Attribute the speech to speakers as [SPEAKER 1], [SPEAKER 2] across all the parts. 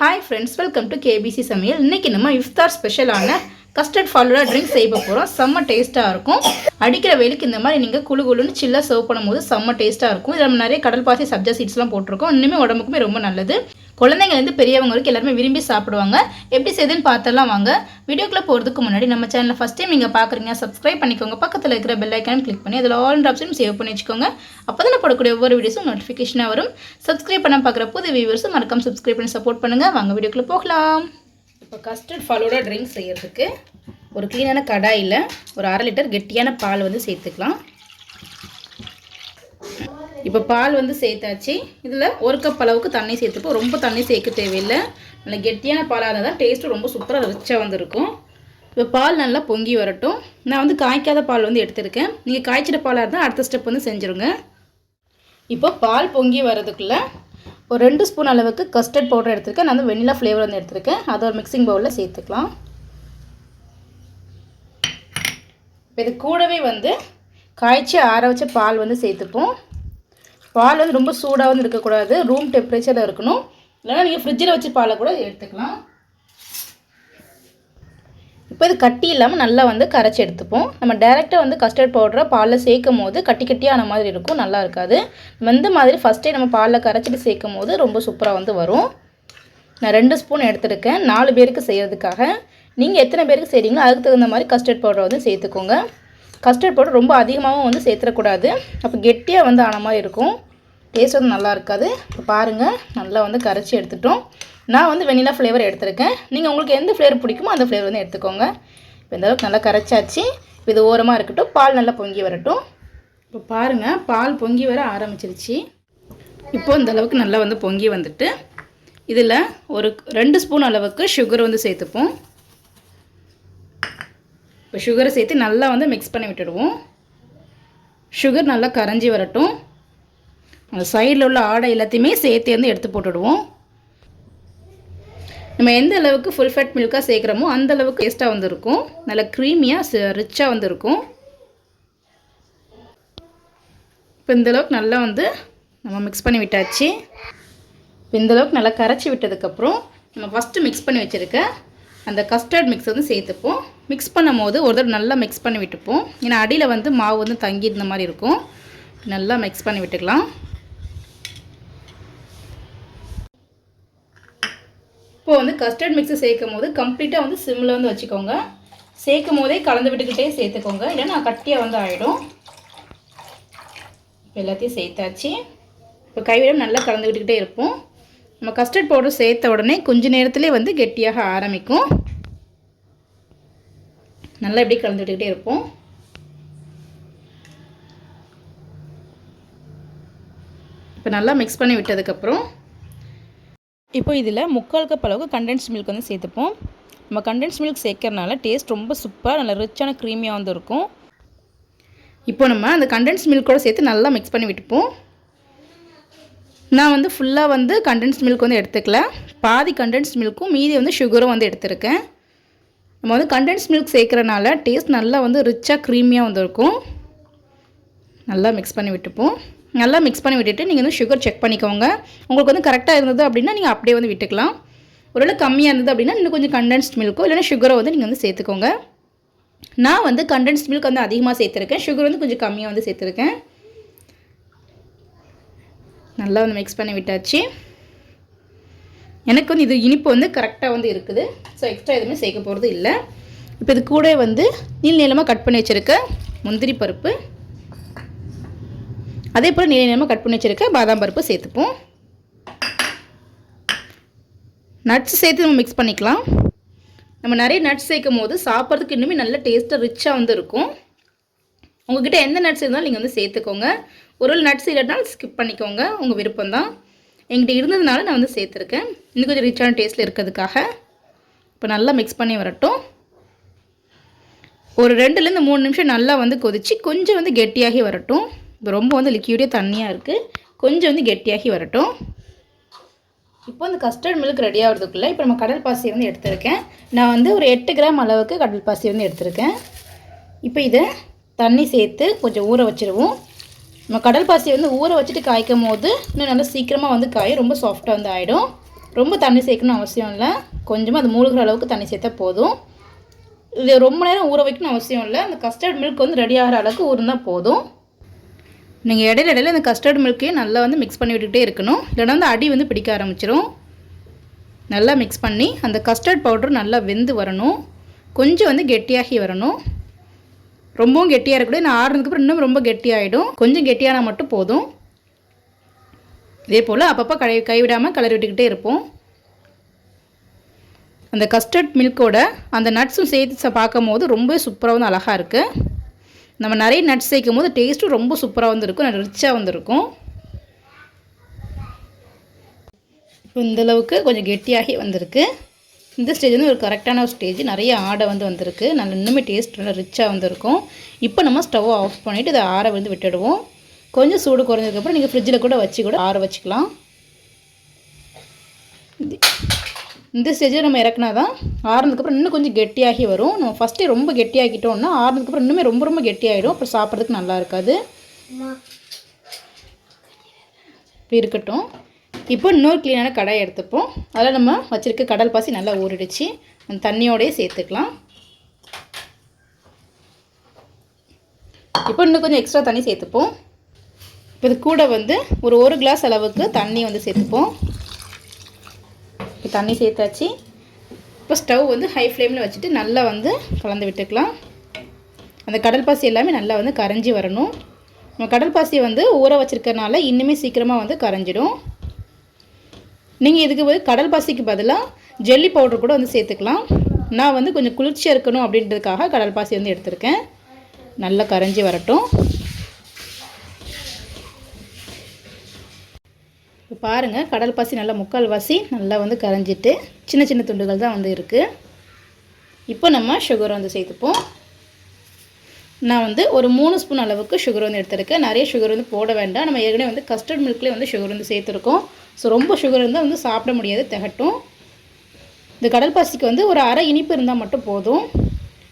[SPEAKER 1] Hi friends welcome to KBC Samayal. இன்னைக்கு நம்ம இஃப்தார் ஸ்பெஷலான கஸ்டர்ட் ஃபாலோடா ட்ரிங்க் செய்ய போகிறோம் செம்ம டேஸ்ட்டாக இருக்கும். அடிக்கிற வெயிலுக்கு இந்த மாதிரி நீங்கள் குழு குழுன்னு சில்லாக சர்வ் பண்ணும்போது செம்ம டேஸ்ட்டாக இருக்கும். இதில் நம்ம நிறைய கடல் பாசி சப்ஜா சீட்ஸ்லாம் போட்டிருக்கோம். இன்னுமே உடம்புக்குமே ரொம்ப நல்லது. குழந்தைங்கலேருந்து பெரியவங்க வரைக்கும் எல்லாருமே விரும்பி சாப்பிடுவாங்க. எப்படி செய்யுதுன்னு பார்த்தெல்லாம் வாங்க. வீடியோக்குள்ளே போகிறதுக்கு முன்னாடி நம்ம சேனலை ஃபஸ்ட் டைம் நீங்கள் பார்க்குறீங்க சப்ஸ்கிரைப் பண்ணிக்கோங்க. பக்கத்தில் இருக்கிற பெல் ஐக்கானும் கிளிக் பண்ணி அதில் ஆல் ஆப்ஷனும் சேவ் பண்ணி வச்சுக்கோங்க. அப்போ தான் போடக்கூடிய ஒவ்வொரு வீடியோஸும் நோட்டிஃபிகேஷனாக வரும். சப்ஸ்கிரைப் பண்ண பார்க்குற புது வியூவர்ஸும் மறக்காம சப்ஸ்கிரைப் பண்ணி சப்போர்ட் பண்ணுங்கள் வாங்க வீடியோக்குள்ளே போகலாம். இப்போ கஸ்டர்ட் ஃபாலோட ட்ரிங்க் செய்கிறதுக்கு ஒரு க்ளீனான கடாயில் ஒரு அரை லிட்டர் கெட்டியான பால் வந்து சேர்த்துக்கலாம். இப்போ பால் வந்து சேர்த்தாச்சு. இதில் ஒரு கப் அளவுக்கு தண்ணி சேர்த்துப்போம். ரொம்ப தண்ணி சேர்க்க தேவையில்லை. நல்ல கெட்டியான பாலாக இருந்தால் தான் டேஸ்ட்டு ரொம்ப சூப்பராக ரிச்சாக வந்திருக்கும். இப்போ பால் நல்லா பொங்கி வரட்டும். நான் வந்து காய்க்காத பால் வந்து எடுத்திருக்கேன். நீங்கள் காய்ச்சிட்ட பாலாக இருந்தால் அடுத்த ஸ்டெப் வந்து செஞ்சுருங்க. இப்போ பால் பொங்கி வரதுக்குள்ளே ஒரு ரெண்டு ஸ்பூன் அளவுக்கு கஸ்டர்ட் பவுடர் எடுத்திருக்கேன். நான் வந்து வெண்ணிலா ஃப்ளேவர் வந்து எடுத்திருக்கேன். அதை ஒரு மிக்சிங் பவுலில் சேர்த்துக்கலாம். இப்போ இது கூடவே வந்து காய்ச்சி ஆற வச்ச பால் வந்து சேர்த்துப்போம். பால் வந்து ரொம்ப சூடாக வந்து இருக்கக்கூடாது. ரூம் டெம்பரேச்சரில் இருக்கணும். இல்லைனா நீங்கள் ஃப்ரிட்ஜில் வச்சு பாலை கூட எடுத்துக்கலாம். இப்போ இது கட்டி இல்லாமல் நல்லா வந்து கரைச்சி எடுத்துப்போம். நம்ம டேரெக்டாக வந்து கஸ்டர்ட் பவுடரை பாலில் சேர்க்கும் போது கட்டி கட்டியான மாதிரி இருக்கும். நல்லா இருக்காது. இந்த மாதிரி ஃபஸ்ட்டே நம்ம பாலில் கரைச்சிட்டு சேர்க்கும் போது ரொம்ப சூப்பராக வந்து வரும். நான் ரெண்டு ஸ்பூன் எடுத்துருக்கேன். நாலு பேருக்கு செய்கிறதுக்காக நீங்கள் எத்தனை பேருக்கு செய்கிறீங்களோ அதுக்கு தகுந்த மாதிரி கஸ்டர்ட் பவுடரை வந்து சேர்த்துக்கோங்க. கஸ்டர்ட் பவுடர் ரொம்ப அதிகமாகவும் வந்து சேர்த்துடக்கூடாது. அப்போ கெட்டியாக வந்து ஆன மாதிரி இருக்கும். டேஸ்ட் வந்து நல்லா இருக்காது. இப்போ பாருங்கள் நல்லா வந்து கரைச்சி எடுத்துட்டோம். நான் வந்து வெனிலா ஃப்ளேவர் எடுத்திருக்கேன். நீங்கள் உங்களுக்கு எந்த ஃப்ளேவர் பிடிக்குமோ அந்த ஃப்ளேவர் வந்து எடுத்துக்கோங்க. இப்போ இந்த அளவுக்கு நல்லா கரைச்சாச்சு. இப்போ இது ஓரமாக இருக்கட்டும். பால் நல்லா பொங்கி வரட்டும். இப்போ பாருங்கள் பால் பொங்கி வர ஆரம்பிச்சிருச்சு. இப்போ இந்த அளவுக்கு நல்லா வந்து பொங்கி வந்துட்டு இதில் ஒரு ரெண்டு ஸ்பூன் அளவுக்கு சுகர் வந்து சேர்த்துப்போம். இப்போ சுகரை சேர்த்து நல்லா வந்து மிக்ஸ் பண்ணி விட்டுடுவோம். சுகர் நல்லா கரைஞ்சி வரட்டும். அந்த சைடில் உள்ள ஆடை எல்லாத்தையுமே சேர்த்து வந்து எடுத்து போட்டுடுவோம். நம்ம எந்த அளவுக்கு ஃபுல் ஃபேட் மில்காக சேர்க்குறோமோ அந்த அளவுக்கு டேஸ்ட்டாக வந்துருக்கும். நல்லா க்ரீமியாக ரிச்சாக வந்துருக்கும். இப்போ இந்தளவுக்கு நல்லா வந்து நம்ம மிக்ஸ் பண்ணி விட்டாச்சு. இப்போ இந்தளவுக்கு நல்லா கரைச்சி விட்டதுக்கப்புறம் நம்ம ஃபஸ்ட்டு மிக்ஸ் பண்ணி வச்சுருக்க அந்த கஸ்டர்ட் மிக்ஸ் வந்து சேர்த்துப்போம். மிக்ஸ் பண்ணும் போது ஒரு தடவை நல்லா மிக்ஸ் பண்ணி விட்டுப்போம். ஏன்னா அடியில் வந்து மாவு வந்து தங்கி இருந்த மாதிரி இருக்கும். நல்லா மிக்ஸ் பண்ணி விட்டுக்கலாம். இப்போது வந்து கஸ்டர்ட் மிக்ஸை சேர்க்கும் போது கம்ப்ளீட்டாக வந்து சிம்மில் வந்து வச்சுக்கோங்க. சேர்க்கும் போதே கலந்து விட்டுக்கிட்டே சேர்த்துக்கோங்க. இல்லைன்னா கட்டியாக வந்து ஆகிடும் இப்போ எல்லாத்தையும் சேர்த்தாச்சு. இப்போ கைவிடம் நல்லா கலந்து விட்டுக்கிட்டே இருப்போம். நம்ம கஸ்டர்ட் பவுடர் சேர்த்த உடனே கொஞ்ச நேரத்துலேயே வந்து கெட்டியாக ஆரம்பிக்கும். நல்லா இப்படி கலந்துட்டுக்கிட்டே இருப்போம். இப்போ நல்லா மிக்ஸ் பண்ணி விட்டதுக்கப்புறம் இப்போ இதில் முக்கால் கப் அளவுக்கு கண்டென்ஸ் மில்க் வந்து சேர்த்துப்போம். நம்ம கண்டென்ஸ் மில்க் சேர்க்கறனால டேஸ்ட் ரொம்ப சூப்பராக நல்லா ரிச்சான க்ரீமியாக வந்து இருக்கும். இப்போ நம்ம அந்த கண்டென்ஸ் மில்க்கோடு சேர்த்து நல்லா மிக்ஸ் பண்ணி விட்டுப்போம். நான் வந்து ஃபுல்லாக வந்து கண்டென்ஸ் மில்க் வந்து எடுத்துக்கல. பாதி கண்டென்ஸ் மில்க்கும் மீதி வந்து சுகரும் வந்து எடுத்திருக்கேன். நம்ம வந்து கண்டென்ஸ் மில்க் சேர்க்குறனால டேஸ்ட் நல்லா வந்து ரிச்சாக க்ரீமியாக வந்துருக்கும். நல்லா மிக்ஸ் பண்ணி விட்டுப்போம். நல்லா மிக்ஸ் பண்ணி விட்டுட்டு நீங்கள் வந்து சுகர் செக் பண்ணிக்கோங்க. உங்களுக்கு வந்து கரெக்டாக இருந்தது அப்படின்னா நீங்கள் அப்படியே வந்து விட்டுக்கலாம். ஒருவேளை கம்மியாக இருந்தது அப்படின்னா இன்னும் கொஞ்சம் கண்டென்ஸ்ட் மில்க்கோ இல்லைனா சுகரோ வந்து நீங்கள் வந்து சேர்த்துக்கோங்க. நான் வந்து கண்டென்ஸ்ட் மில்க் வந்து அதிகமாக சேர்த்துருக்கேன். சுகர் வந்து கொஞ்சம் கம்மியாக வந்து சேர்த்துருக்கேன். நல்லா வந்து மிக்ஸ் பண்ணி விட்டாச்சு. எனக்கு வந்து இது இனிப்பு வந்து கரெக்டாக வந்து இருக்குது. ஸோ எக்ஸ்ட்ரா எதுவுமே சேர்க்க போகிறது இல்லை. இப்போ இது கூட வந்து நீள் நீளமாக கட் பண்ணி வச்சுருக்க முந்திரி பருப்பு. அதே போல் நீள நீளமாக கட் பண்ணி வச்சுருக்க பாதாம் பருப்பு சேர்த்துப்போம். நட்ஸ் சேர்த்து நம்ம மிக்ஸ் பண்ணிக்கலாம். நம்ம நிறைய நட்ஸ் சேர்க்கும் போது சாப்பிட்றதுக்கு இன்னுமே நல்ல டேஸ்ட்டாக ரிச்சாக வந்து இருக்கும். உங்ககிட்ட எந்த நட்ஸ் இருந்தாலும் நீங்கள் வந்து சேர்த்துக்கோங்க. ஒரு வேளை நட்ஸ் இல்லைனாலும் ஸ்கிப் பண்ணிக்கோங்க. உங்கள் விருப்பம் தான் எங்கிட்ட இருந்ததுனால நான் வந்து சேர்த்துருக்கேன். இன்னும் கொஞ்சம் ரிச்சான டேஸ்ட்டில் இருக்கிறதுக்காக. இப்போ நல்லா மிக்ஸ் பண்ணி வரட்டும். ஒரு ரெண்டுலேருந்து மூணு நிமிஷம் நல்லா வந்து கொதித்து கொஞ்சம் வந்து கெட்டியாகி வரட்டும். இப்போ ரொம்ப வந்து லிக்யூடே தண்ணியாக இருக்குது கொஞ்சம் வந்து கெட்டியாகி வரட்டும். இப்போ இந்த கஸ்டர்ட் மில்க் ரெடி ஆகிறதுக்குள்ளே இப்போ நம்ம கடல் பாசி வந்து எடுத்திருக்கேன். நான் வந்து ஒரு எட்டு கிராம் அளவுக்கு கடல் பாசி வந்து எடுத்திருக்கேன். இப்போ இதை தண்ணி சேர்த்து கொஞ்சம் ஊற வச்சுருவோம். நம்ம கடல் பாசி வந்து ஊற வச்சுட்டு காய்க்கும் போது இன்னும் நல்லா சீக்கிரமாக வந்து காயும் ரொம்ப சாஃப்டாக வந்து ஆகிடும் ரொம்ப தண்ணி சேர்க்கணும் அவசியம் இல்லை. கொஞ்சமாக அது மூழ்கிற அளவுக்கு தண்ணி சேர்த்தா போதும். இது ரொம்ப நேரம் ஊற வைக்கணும் அவசியம் இல்லை. அந்த கஸ்டர்ட் மில்க் வந்து ரெடி ஆகிற அளவுக்கு ஊறினா போதும். நீங்கள் இடையில இடையில இந்த கஸ்டர்ட் மில்க்கையும் நல்லா வந்து மிக்ஸ் பண்ணி விட்டுக்கிட்டே இருக்கணும். இல்லைன்னா வந்து அடி வந்து பிடிக்க ஆரம்பிச்சிடும் நல்லா மிக்ஸ் பண்ணி அந்த கஸ்டர்ட் பவுடர் நல்லா வெந்து வரணும். கொஞ்சம் வந்து கெட்டியாகி வரணும். ரொம்பவும் கெட்டியாக இருக்கக்கூடாது நான் ஆறுனதுக்கப்புறம் இன்னும் ரொம்ப கெட்டியாகிடும் கொஞ்சம் கெட்டியானால் மட்டும் போதும். இதே போல் அப்பப்போ கை கைவிடாமல் கலர் விட்டுக்கிட்டே இருப்போம். அந்த கஸ்டர்ட் மில்க்கோட அந்த நட்ஸும் சேர்த்து பார்க்கும் போது ரொம்ப சூப்பராக வந்து அழகாக இருக்குது நம்ம நிறைய நட்ஸ் சேர்க்கும் போது டேஸ்ட்டும் ரொம்ப சூப்பராக வந்துருக்கும். நல்ல ரிச்சாக வந்துருக்கும். இப்போ இந்தளவுக்கு கொஞ்சம் கெட்டியாகி வந்திருக்கு. இந்த ஸ்டேஜ் வந்து ஒரு கரெக்டான ஒரு ஸ்டேஜ் நிறைய ஆடை வந்து வந்திருக்கு. நல்ல இன்னுமே டேஸ்ட் நல்லா ரிச்சாக வந்திருக்கும். இப்போ நம்ம ஸ்டவ்வை ஆஃப் பண்ணிவிட்டு இதை ஆற வந்து விட்டுடுவோம். கொஞ்சம் சூடு குறைஞ்சதுக்கப்புறம் நீங்கள் ஃப்ரிட்ஜில் கூட வச்சு கூட ஆற வச்சுக்கலாம். இந்த ஸ்டேஜில் நம்ம இறக்குனா தான் ஆறுனதுக்கப்புறம் இன்னும் கொஞ்சம் கெட்டியாகி வரும். நம்ம ஃபஸ்ட்டே ரொம்ப கெட்டியாக்கிட்டோம்னா ஆறுனதுக்கப்புறம் இன்னுமே ரொம்ப ரொம்ப கெட்டியாகிடும் அப்புறம் சாப்பிட்றதுக்கு நல்லா இருக்காது. இருக்கட்டும். இப்போ இன்னொரு க்ளீனான கடாய் எடுத்துப்போம். அதில் நம்ம வச்சுருக்க கடல் பாசி நல்லா ஊறிடுச்சு. அந்த தண்ணியோடய சேர்த்துக்கலாம். இப்போ இன்னும் கொஞ்சம் எக்ஸ்ட்ரா தண்ணி சேர்த்துப்போம். இப்போ இது கூட வந்து ஒரு ஒரு கிளாஸ் அளவுக்கு தண்ணி வந்து சேர்த்துப்போம். இப்போ தண்ணி சேர்த்தாச்சு. இப்போ ஸ்டவ் வந்து ஹை ஃப்ளேமில் வச்சுட்டு நல்லா வந்து கலந்து விட்டுக்கலாம். அந்த கடல் பாசி எல்லாமே நல்லா வந்து கரைஞ்சி வரணும். நம்ம கடல் பாசியை வந்து ஊற வச்சுருக்கறனால இன்னுமே சீக்கிரமாக வந்து கரைஞ்சிடும். நீங்கள் இதுக்கு வந்து கடல் பாசிக்கு பதிலாக ஜெல்லி பவுடர் கூட வந்து சேர்த்துக்கலாம். நான் வந்து கொஞ்சம் குளிர்ச்சியாக இருக்கணும் அப்படின்றதுக்காக கடல் பாசி வந்து எடுத்திருக்கேன். நல்லா கரைஞ்சி வரட்டும். இப்போ பாருங்கள் கடல் பாசி நல்லா முக்கால் வாசி நல்லா வந்து கரைஞ்சிட்டு சின்ன சின்ன துண்டுகள் தான் வந்து இருக்குது இப்போ நம்ம சுகர் வந்து சேர்த்துப்போம். நான் வந்து ஒரு மூணு ஸ்பூன் அளவுக்கு சுகர் வந்து எடுத்திருக்கேன். நிறைய சுகர் வந்து போட வேண்டாம். நம்ம ஏற்கனவே வந்து கஸ்டர்ட் மில்க்லேயே வந்து சுகர் வந்து சேர்த்துருக்கோம். ஸோ ரொம்ப சுகர் இருந்தால் வந்து சாப்பிட முடியாது திகட்டும். இந்த கடல் பாசிக்கு வந்து ஒரு அரை இனிப்பு இருந்தால் மட்டும் போதும்.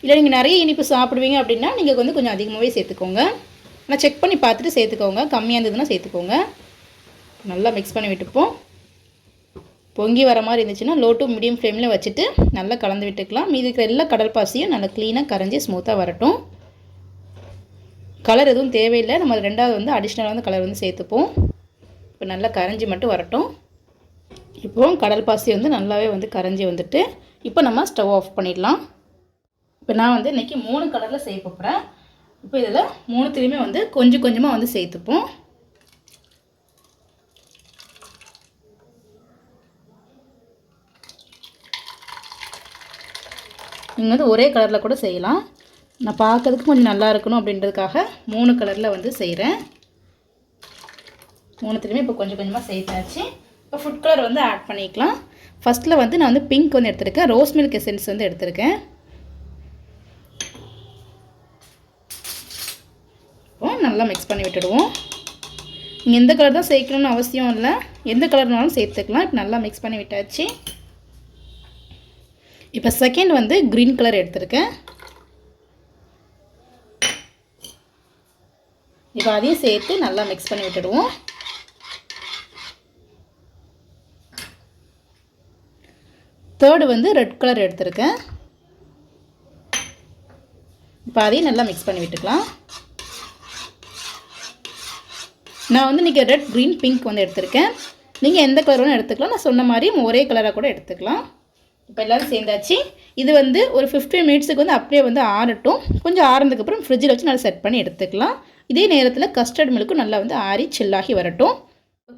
[SPEAKER 1] இல்லை நீங்கள் நிறைய இனிப்பு சாப்பிடுவீங்க அப்படின்னா நீங்கள் வந்து கொஞ்சம் அதிகமாகவே சேர்த்துக்கோங்க. ஆனால் செக் பண்ணி பார்த்துட்டு சேர்த்துக்கோங்க. கம்மியாக இருந்ததுன்னா சேர்த்துக்கோங்க. நல்லா மிக்ஸ் பண்ணி விட்டுப்போம். பொங்கி வர மாதிரி இருந்துச்சுன்னா லோ டு மீடியம் ஃப்ளேமில் வச்சுட்டு நல்லா கலந்து விட்டுக்கலாம். மீதி இருக்கிற எல்லா கடல் பாசியும் நல்லா க்ளீனாக கரைஞ்சி ஸ்மூத்தாக வரட்டும். கலர் எதுவும் தேவையில்லை. நம்ம ரெண்டாவது வந்து அடிஷ்னலாக வந்து கலர் வந்து சேர்த்துப்போம். இப்போ நல்லா கரைஞ்சி மட்டும் வரட்டும். இப்போ கடல் பாசி வந்து நல்லாவே வந்து கரைஞ்சி வந்துட்டு இப்போ நம்ம ஸ்டவ் ஆஃப் பண்ணிடலாம். இப்போ நான் வந்து இன்றைக்கி மூணு கலரில் செய்ய போகிறேன் இப்போ இதில் மூணுத்துலேயுமே வந்து கொஞ்சம் கொஞ்சமாக வந்து சேர்த்துப்போம். நீங்கள் வந்து ஒரே கலரில் கூட செய்யலாம். நான் பார்க்கறதுக்கு கொஞ்சம் நல்லா இருக்கணும் அப்படின்றதுக்காக மூணு கலரில் வந்து செய்கிறேன். மூணுத்துலேயுமே இப்போ கொஞ்சம் கொஞ்சமாக சேர்த்தாச்சு. இப்போ ஃபுட் கலர் வந்து ஆட் பண்ணிக்கலாம். ஃபஸ்ட்டில் வந்து நான் வந்து பிங்க் வந்து எடுத்திருக்கேன். ரோஸ் மில்க் எசன்ஸ் வந்து எடுத்திருக்கேன். இப்போ நல்லா மிக்ஸ் பண்ணி விட்டுடுவோம். நீங்கள் எந்த கலர் தான் சேர்க்கணும்னு அவசியம் இல்லை. எந்த கலர்னாலும் சேர்த்துக்கலாம். இப்போ நல்லா மிக்ஸ் பண்ணி விட்டாச்சு. இப்போ செகண்ட் வந்து க்ரீன் கலர் எடுத்திருக்கேன். இப்போ அதையும் சேர்த்து நல்லா மிக்ஸ் பண்ணி விட்டுடுவோம். தேர்டு வந்து ரெட் கலர் எடுத்திருக்கேன். இப்போ அதையும் நல்லா மிக்ஸ் பண்ணி விட்டுக்கலாம். நான் வந்து இன்றைக்கி ரெட் க்ரீன் பிங்க் வந்து எடுத்திருக்கேன். நீங்கள் எந்த கலர் வேணும் எடுத்துக்கலாம். நான் சொன்ன மாதிரி ஒரே கலராக கூட எடுத்துக்கலாம். இப்போ எல்லோரும் சேர்ந்தாச்சு. இது வந்து ஒரு ஃபிஃப்டீன் மினிட்ஸுக்கு வந்து அப்படியே வந்து ஆறட்டும். கொஞ்சம் ஆறுனதுக்கப்புறம் ஃப்ரிட்ஜில் வச்சு நல்லா செட் பண்ணி எடுத்துக்கலாம். இதே நேரத்தில் கஸ்டர்ட் மில்க்கும் நல்லா வந்து ஆறி சில்லாகி வரட்டும்.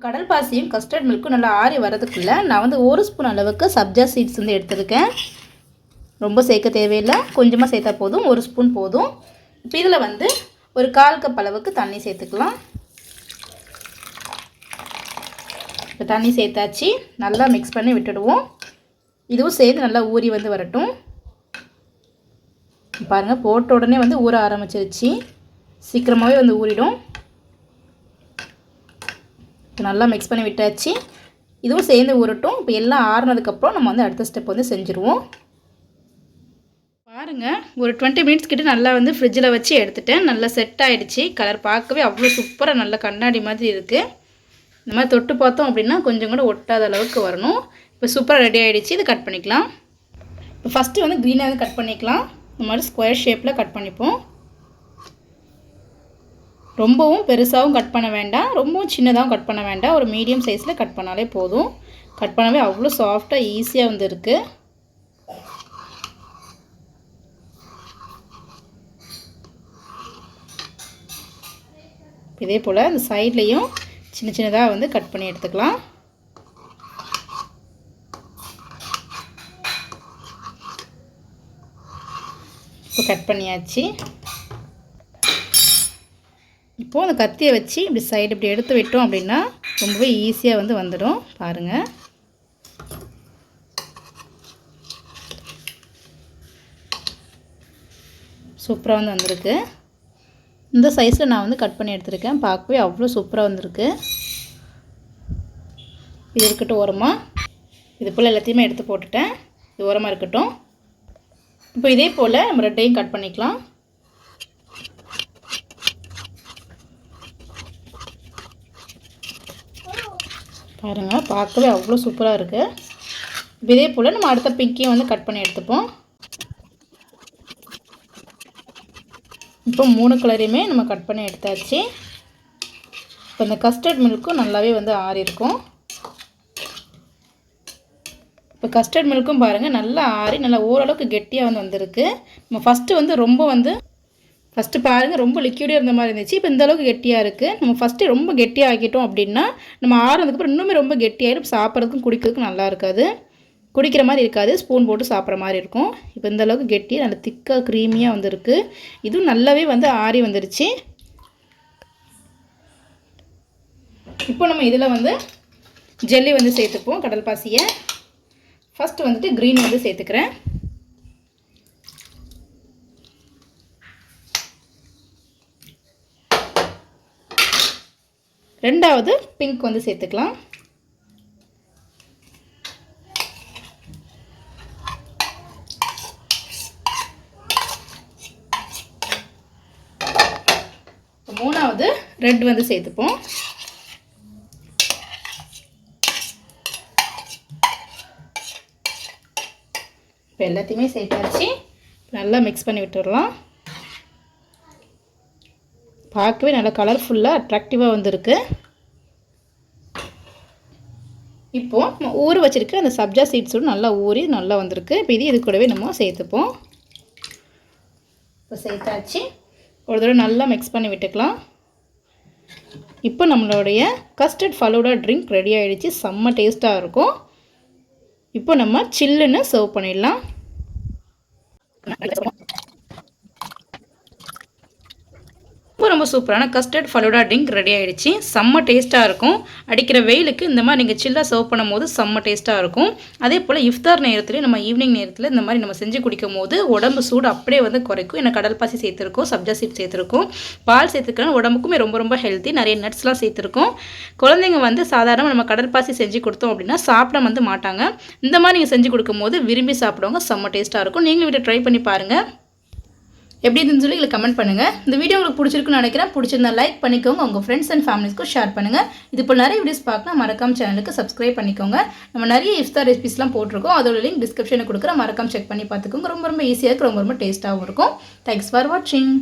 [SPEAKER 1] கடல் பாசியும் கஸ்டர்ட் மில்க்கும் நல்லா ஆறி வரதுக்குள்ளே நான் வந்து ஒரு ஸ்பூன் அளவுக்கு சப்ஜா சீட்ஸ் வந்து எடுத்துருக்கேன். ரொம்ப சேர்க்க தேவையில்லை. கொஞ்சமாக சேர்த்தா போதும். ஒரு ஸ்பூன் போதும். இப்போ இதில் வந்து ஒரு கால் கப் அளவுக்கு தண்ணி சேர்த்துக்கலாம். இப்போ தண்ணி சேர்த்தாச்சு. நல்லா மிக்ஸ் பண்ணி விட்டுடுவோம். இதுவும் சேர்ந்து நல்லா ஊறி வந்து வரட்டும். பாருங்கள் போட்ட உடனே வந்து ஊற ஆரம்பிச்சிருச்சு. சீக்கிரமாகவே வந்து ஊறிடும். நல்லா மிக்ஸ் பண்ணி விட்டாச்சு. இதுவும் சேர்ந்து உருட்டும். இப்போ எல்லாம் ஆறுனதுக்கப்புறம் நம்ம வந்து அடுத்த ஸ்டெப் வந்து செஞ்சுருவோம். பாருங்கள் ஒரு டுவெண்ட்டி மினிட்ஸ் கிட்ட நல்லா வந்து ஃப்ரிட்ஜில் வச்சு எடுத்துட்டேன். நல்லா செட் ஆகிடுச்சு கலர் பார்க்கவே அவ்வளோ சூப்பராக நல்ல கண்ணாடி மாதிரி இருக்குது இந்த மாதிரி தொட்டு பார்த்தோம் அப்படின்னா கொஞ்சம் கூட ஒட்டாத அளவுக்கு வரணும். இப்போ சூப்பராக ரெடி ஆகிடுச்சு இது கட் பண்ணிக்கலாம். இப்போ ஃபஸ்ட்டு வந்து க்ரீனாக வந்து கட் பண்ணிக்கலாம். இந்த மாதிரி ஸ்கொயர் ஷேப்பில் கட் பண்ணிப்போம். ரொம்பவும் பெருசாகவும் கட் பண்ண வேண்டாம். ரொம்பவும் சின்னதாகவும் கட் பண்ண வேண்டாம். ஒரு மீடியம் சைஸில் கட் பண்ணாலே போதும். கட் பண்ணவே அவ்வளோ சாஃப்டாக ஈஸியாக வந்து இருக்குது இதே போல் அந்த சைட்லேயும் சின்ன சின்னதாக வந்து கட் பண்ணி எடுத்துக்கலாம். இப்போ கட் பண்ணியாச்சு. இப்போது அந்த கத்தியை வச்சு இப்படி சைடு இப்படி எடுத்து விட்டோம் அப்படின்னா ரொம்பவே ஈஸியாக வந்து வந்துடும். பாருங்கள் சூப்பராக வந்து வந்திருக்கு. இந்த சைஸில் நான் வந்து கட் பண்ணி எடுத்திருக்கேன். பார்க்கவே அவ்வளோ சூப்பராக வந்திருக்கு. இது இருக்கட்டும் ஓரமாக இது போல் எல்லாத்தையுமே எடுத்து போட்டுட்டேன். இது ஓரமாக இருக்கட்டும். இப்போ இதே போல் நம்ம ரெட்டையும் கட் பண்ணிக்கலாம். பாருங்கள் பார்க்கவே அவ்வளோ சூப்பராக இருக்குது இப்போ இதே போல் நம்ம அடுத்த பிங்கையும் வந்து கட் பண்ணி எடுத்துப்போம். இப்போ மூணு கலரையுமே நம்ம கட் பண்ணி எடுத்தாச்சு. இப்போ இந்த கஸ்டர்ட் மில்க்கும் நல்லாவே வந்து ஆறி இருக்கும். இப்போ கஸ்டர்ட் மில்க்கும் பாருங்கள் நல்லா ஆறி நல்லா ஓரளவுக்கு கெட்டியாக வந்து வந்திருக்கு. நம்ம ஃபஸ்ட்டு வந்து ரொம்ப வந்து ஃபஸ்ட்டு பாருங்கள் ரொம்ப லிக்யூடாக இருந்த மாதிரி இருந்துச்சு. இப்போ இந்த அளவுக்கு கெட்டியாக இருக்குது நம்ம ஃபஸ்ட்டு ரொம்ப கெட்டியாக ஆக்கிட்டோம் அப்படின்னா நம்ம ஆறுனதுக்கப்புறம் இன்னுமே ரொம்ப கெட்டியாகிடும் சாப்பிட்றதுக்கும் குடிக்கிறதுக்கும் நல்லா இருக்காது. குடிக்கிற மாதிரி இருக்காது. ஸ்பூன் போட்டு சாப்பிட்ற மாதிரி இருக்கும். இப்போ இந்தளவுக்கு கெட்டியாக நல்ல திக்காக க்ரீமியாக வந்திருக்கு. இதுவும் நல்லாவே வந்து ஆறி வந்துருச்சு. இப்போ நம்ம இதில் வந்து ஜெல்லி வந்து சேர்த்துப்போம் கடல் பாசியை. ஃபஸ்ட்டு வந்துட்டு க்ரீன் வந்து சேர்த்துக்கிறேன். ரெண்டாவது பிங்க் வந்து சேர்த்துக்கலாம். மூணாவது ரெட் வந்து சேர்த்துப்போம். இப்போ எல்லாத்தையுமே சேர்த்தாச்சு. நல்லா மிக்ஸ் பண்ணி விட்டுடலாம். பார்க்கவே நல்லா கலர்ஃபுல்லாக அட்ராக்டிவாக வந்திருக்கு. இப்போது நம்ம ஊற வச்சுருக்க அந்த சப்ஜா சீட்ஸோடு நல்லா ஊறி நல்லா வந்திருக்கு. இப்போ இது இது கூடவே நம்ம சேர்த்துப்போம். இப்போ சேர்த்தாச்சு. ஒரு தடவை நல்லா மிக்ஸ் பண்ணி விட்டுக்கலாம். இப்போ நம்மளுடைய கஸ்டர்ட் ஃபலூடா ட்ரிங்க் ரெடி ஆகிடுச்சு செம்ம டேஸ்ட்டாக இருக்கும். இப்போ நம்ம சில்லுன்னு சர்வ் பண்ணிடலாம் ரொம்ப ரொம்ப சூப்பரான கஸ்டர்ட் ஃபலூடா ட்ரிங்க் ரெடி ஆகிடுச்சு செம்ம டேஸ்ட்டாக இருக்கும். அடிக்கிற வெயிலுக்கு இந்த மாதிரி நீங்கள் சில்லாக சர்வ் பண்ணும் போது செம்ம டேஸ்ட்டாக இருக்கும். அதே போல் இஃப்தார் நேரத்துலேயும் நம்ம ஈவினிங் நேரத்தில் இந்த மாதிரி நம்ம செஞ்சு குடிக்கும் போது உடம்பு சூடு அப்படியே வந்து குறைக்கும். ஏன்னா கடல் பாசி சேர்த்துருக்கோம் சப்ஜா சீட் சேர்த்துருக்கோம். பால் சேர்த்துக்கலாம் உடம்புக்குமே ரொம்ப ரொம்ப ஹெல்த்தி நிறைய நட்ஸ்லாம் சேர்த்துருக்கோம். குழந்தைங்க வந்து சாதாரணமாக நம்ம கடல் பாசி செஞ்சு கொடுத்தோம் அப்படின்னா சாப்பிட வந்து மாட்டாங்க. இந்த மாதிரி நீங்கள் செஞ்சு கொடுக்கும்போது விரும்பி சாப்பிடுவாங்க. செம்ம டேஸ்ட்டாக இருக்கும். நீங்களும் வீட்டை ட்ரை பண்ணி பாருங்கள் எப்படி இருந்துன்னு சொல்லி எங்களுக்கு கமெண்ட் பண்ணுங்கள் இந்த வீடியோ உங்களுக்கு பிடிச்சிருக்குன்னு நினைக்கிறேன். பிடிச்சிருந்தா லைக் பண்ணிக்கோங்க. உங்கள் ஃப்ரெண்ட்ஸ் அண்ட் ஃபேமிலிஸ்க்கும் ஷேர் பண்ணுங்கள் இது போல் நிறைய வீடியோஸ் பார்க்கலாம். மறக்காம சேனலுக்கு சப்ஸ்கிரைப் பண்ணிக்கோங்க. நம்ம நிறைய இஃப்தா ரெசிபிஸ்லாம் போட்டிருக்கோம். அதோட லிங்க் டிஸ்கிரிப்ஷனில் கொடுக்குற மறக்காம செக் பண்ணி பார்த்துக்கோங்க. ரொம்ப ரொம்ப ஈஸியாக இருக்கும் ரொம்ப ரொம்ப டேஸ்ட்டாகவும் இருக்கும். தேங்க்ஸ் ஃபார் வாட்சிங்